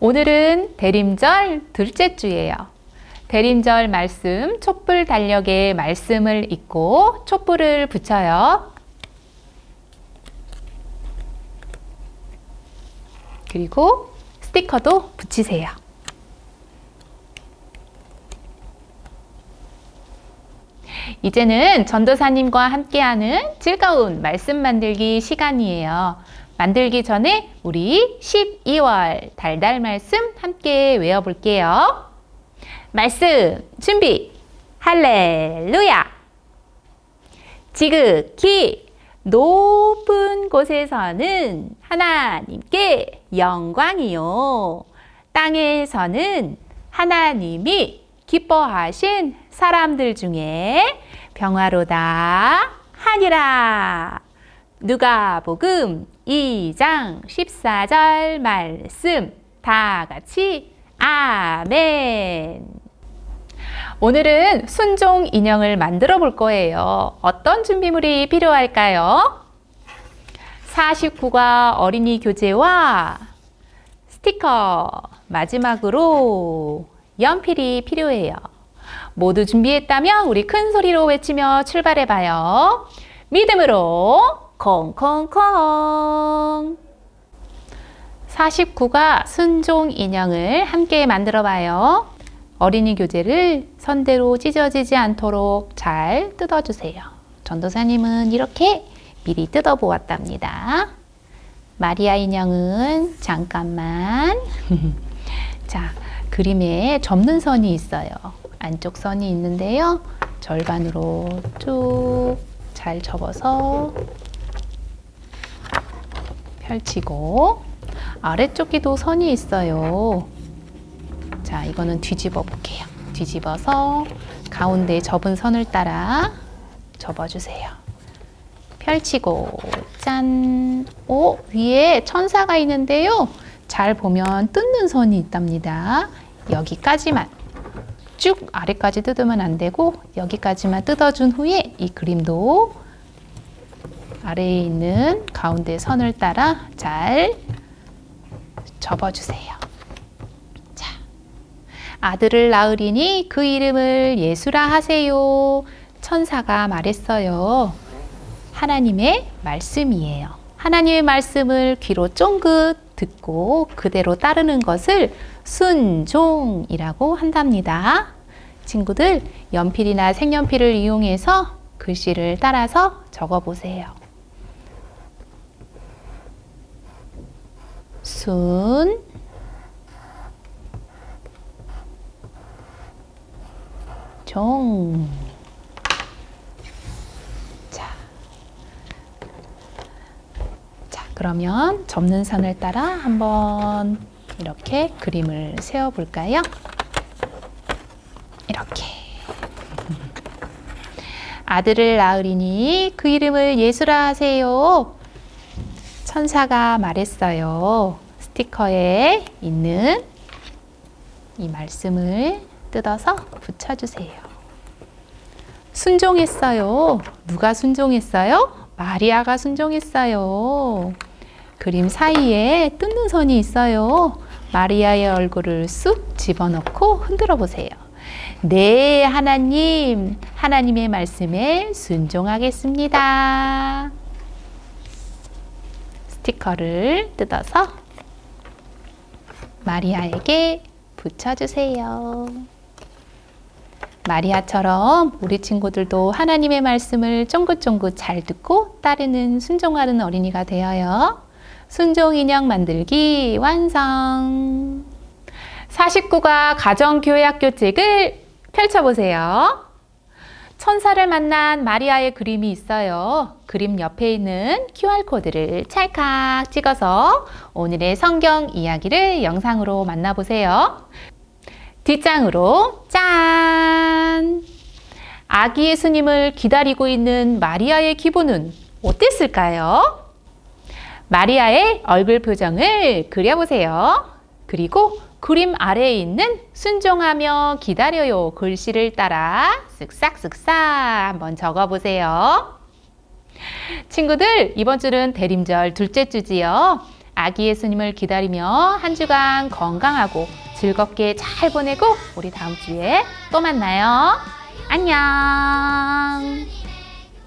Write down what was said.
오늘은 대림절 둘째 주예요. 대림절 말씀 촛불 달력에 말씀을 읽고 촛불을 붙여요. 그리고 스티커도 붙이세요. 이제는 전도사님과 함께하는 즐거운 말씀 만들기 시간이에요. 만들기 전에 우리 12월 달달 말씀 함께 외워볼게요. 말씀 준비! 할렐루야! 지극히 높은 곳에서는 하나님께 영광이요. 땅에서는 하나님이 기뻐하신 사람들 중에 평화로다 하니라. 누가복음 2장 14절 말씀 다 같이 아멘. 오늘은 순종 인형을 만들어 볼 거예요. 어떤 준비물이 필요할까요? 49과 어린이 교재와 스티커, 마지막으로 연필이 필요해요. 모두 준비했다면 우리 큰 소리로 외치며 출발해 봐요. 믿음으로 콩콩콩. 49가 순종 인형을 함께 만들어 봐요. 어린이 교재를 선대로 찢어지지 않도록 잘 뜯어주세요. 전도사님은 이렇게 미리 뜯어 보았답니다. 마리아 인형은 잠깐만. 자, 그림에 접는 선이 있어요. 안쪽 선이 있는데요. 절반으로 쭉 잘 접어서 펼치고 아래쪽에도 선이 있어요. 자, 이거는 뒤집어 볼게요. 뒤집어서 가운데 접은 선을 따라 접어주세요. 펼치고 짠! 오, 위에 천사가 있는데요. 잘 보면 뜯는 선이 있답니다. 여기까지만 쭉 아래까지 뜯으면 안 되고 여기까지만 뜯어준 후에 이 그림도 아래에 있는 가운데 선을 따라 잘 접어주세요. 자, 아들을 낳으리니 그 이름을 예수라 하세요. 천사가 말했어요. 하나님의 말씀이에요. 하나님의 말씀을 귀로 쫑긋 듣고 그대로 따르는 것을 순종이라고 한답니다. 친구들, 연필이나 색연필을 이용해서 글씨를 따라서 적어 보세요. 순 종. 자. 자, 그러면 접는 선을 따라 한번 이렇게 그림을 세워 볼까요? 이렇게. 아들을 낳으리니 그 이름을 예수라 하세요. 천사가 말했어요. 스티커에 있는 이 말씀을 뜯어서 붙여주세요. 순종했어요. 누가 순종했어요? 마리아가 순종했어요. 그림 사이에 뜯는 선이 있어요. 마리아의 얼굴을 쑥 집어넣고 흔들어 보세요. 네, 하나님, 하나님의 말씀에 순종하겠습니다. 스티커를 뜯어서 마리아에게 붙여주세요. 마리아처럼 우리 친구들도 하나님의 말씀을 쫑긋쫑긋 잘 듣고 따르는 순종하는 어린이가 되어요. 순종 인형 만들기 완성! 49가 가정교회학교 책을 펼쳐보세요. 천사를 만난 마리아의 그림이 있어요. 그림 옆에 있는 QR코드를 찰칵 찍어서 오늘의 성경 이야기를 영상으로 만나보세요. 뒷장으로 짠! 아기 예수님을 기다리고 있는 마리아의 기분은 어땠을까요? 마리아의 얼굴 표정을 그려보세요. 그리고 그림 아래에 있는 순종하며 기다려요 글씨를 따라 쓱싹쓱싹 한번 적어보세요. 친구들, 이번 주는 대림절 둘째 주지요. 아기 예수님을 기다리며 한 주간 건강하고 즐겁게 잘 보내고 우리 다음 주에 또 만나요. 안녕.